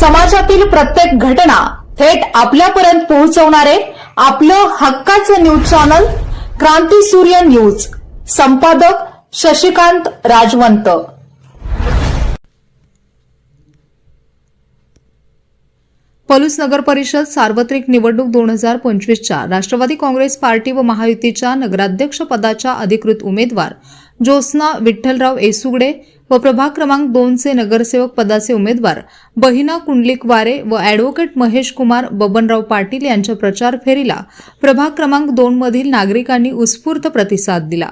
समाजातील प्रत्येक घटना थेट आपल्यापर्यंत पोहोचवणारे आपलं हक्काचं न्यूज चॅनल क्रांती सूर्य न्यूज. संपादक शशिकांत राजवंत. पलूस नगर परिषद सार्वत्रिक निवडणूक दोन हजार पंचवीसच्या राष्ट्रवादी काँग्रेस पार्टी व महायुतीच्या नगराध्यक्ष पदाच्या अधिकृत उमेदवार ज्योत्स्ना विठ्ठलराव एसुगडे व प्रभाग क्रमांक दोनचे नगरसेवक पदाचे उमेदवार बहिना कुंडलिक वारे व अॅडव्होकेट महेश कुमार बबनराव पाटील यांच्या प्रचार फेरीला प्रभाग क्रमांक दोनमधील नागरिकांनी उत्स्फूर्त प्रतिसाद दिला.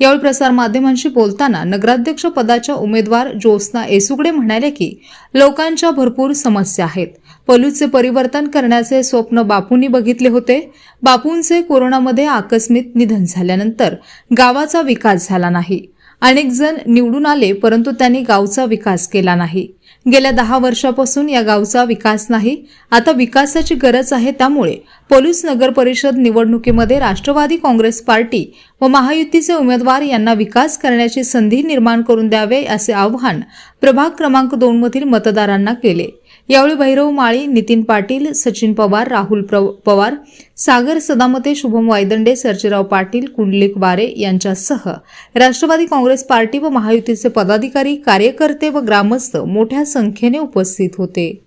यावेळी प्रसारमाध्यमांशी बोलताना नगराध्यक्ष पदाच्या उमेदवार ज्योत्स्ना एसुगडे म्हणाले की लोकांच्या भरपूर समस्या आहेत. पलूचे परिवर्तन करण्याचे स्वप्न बापूंनी बघितले होते. बापूंचे कोरोनामध्ये आकस्मिक निधन झाल्यानंतर गावाचा विकास झाला नाही. अनेक जण निवडून आले परंतु त्यांनी गावचा विकास केला नाही. गेल्या दहा वर्षापासून या गावचा विकास नाही. आता विकासाची गरज आहे त्यामुळे पोलीस नगर परिषद निवडणुकीमध्ये राष्ट्रवादी काँग्रेस पार्टी व महायुतीचे उमेदवार यांना विकास करण्याची संधी निर्माण करून द्यावे असे आव्हान प्रभाग क्रमांक दोन मधील मतदारांना केले. यावेळी भैरव माळी नितीन पाटील सचिन पवार राहुल प्र- पवार सागर सदामते शुभम वायदंडे सर्जेराव पाटील कुंडलिक वारे यांच्यासह राष्ट्रवादी काँग्रेस पार्टी व महायुतीचे पदाधिकारी कार्यकर्ते व ग्रामस्थ मोठ्या संख्येने उपस्थित होते.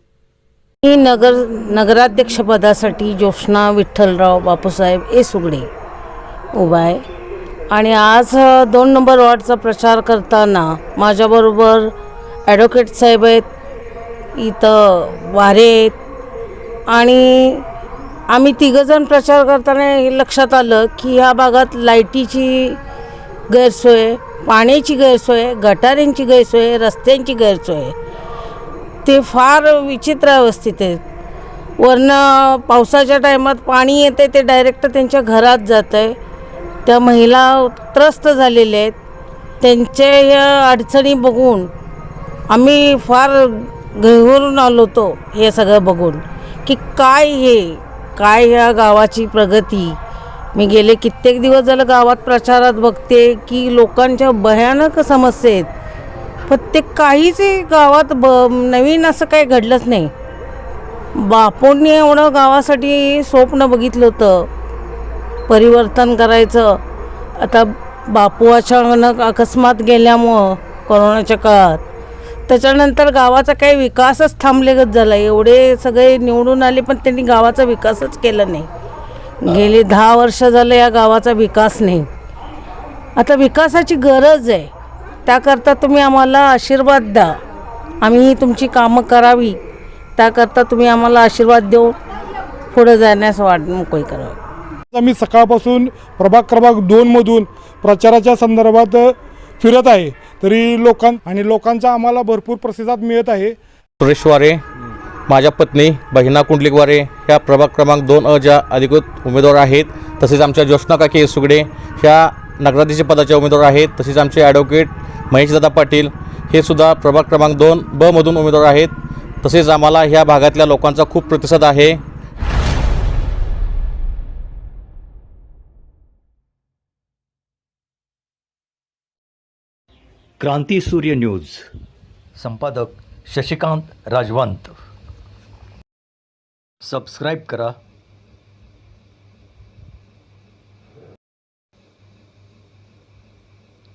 मी नगर नगराध्यक्षपदासाठी ज्योत्स्ना विठ्ठलराव बापूसाहेब ए सुगडे उभा आहे. आणि आज दोन नंबर वॉर्डचा प्रचार करताना माझ्याबरोबर ॲडव्होकेट साहेब आहेत इथं वारे आहेत. आणि आम्ही तिघंजण प्रचार करताना हे लक्षात आलं की ह्या भागात लाईटीची गैरसोय पाण्याची गैरसोय गटारींची गैरसोय रस्त्यांची गैरसोय ते फार विचित्र अवस्थेत आहेत वरनं पावसाच्या टायमात पाणी येते ते डायरेक्ट त्यांच्या घरात जातं आहे त्या महिला त्रस्त झालेल्या आहेत. त्यांच्या या अडचणी बघून आम्ही फार घरून आलो होतो हे सगळं बघून की काय हे? काय ह्या गावाची प्रगती? मी गेले कित्येक दिवस झालं गावात प्रचारात बघते की लोकांच्या भयानक समस्या आहेत. पण ते काहीच गावात ब नवीन असं काही घडलंच नाही. बापूंनी एवढं गावासाठी स्वप्न बघितलं होतं. परिवर्तन करायचं. आता बापू अचानक अकस्मात गेल्यामुळं कोरोनाच्या काळात. त्याच्यानंतर गावाचा काही विकासच थांबलेगत झाला एवढे सगळे निवडून आले पण त्यांनी गावाचा विकासच केला नाही. गेली दहा वर्ष झालं या गावाचा विकास नाही. आता विकासाची गरज आहे. त्याकरता तुम्ही आम्हाला आशीर्वाद द्या. आम्ही ही तुमची कामं करावी. त्याकरता तुम्ही आम्हाला आशीर्वाद देऊन पुढं जाण्यास वाट मोकळी करावी. मी सकाळपासून प्रभाग क्रमांक दोनमधून प्रचाराच्या संदर्भात फिरत आहे. तरी लोकां आणि लोकांचा आम्हाला भरपूर प्रतिसाद मिळत आहे. सुरेश वारे माझ्या पत्नी बहिना कुंडलिक वारे ह्या प्रभाग क्रमांक दोन अ ज्या अधिकृत उमेदवार आहेत. तसेच आमच्या ज्योत्स्ना काकी सुगडे ह्या नगराध्यक्ष पदाच्या उमेदवार आहेत. तसेच आमचे ॲडव्होकेट महेशदादा पाटील हे सुद्धा प्रभाग क्रमांक दोन ब मधून उमेदवार आहेत. तसेच आम्हाला ह्या भागातल्या लोकांचा खूप प्रतिसाद आहे. क्रांती सूर्य न्यूज. संपादक शशिकांत राजवंत. सबस्क्राईब करा.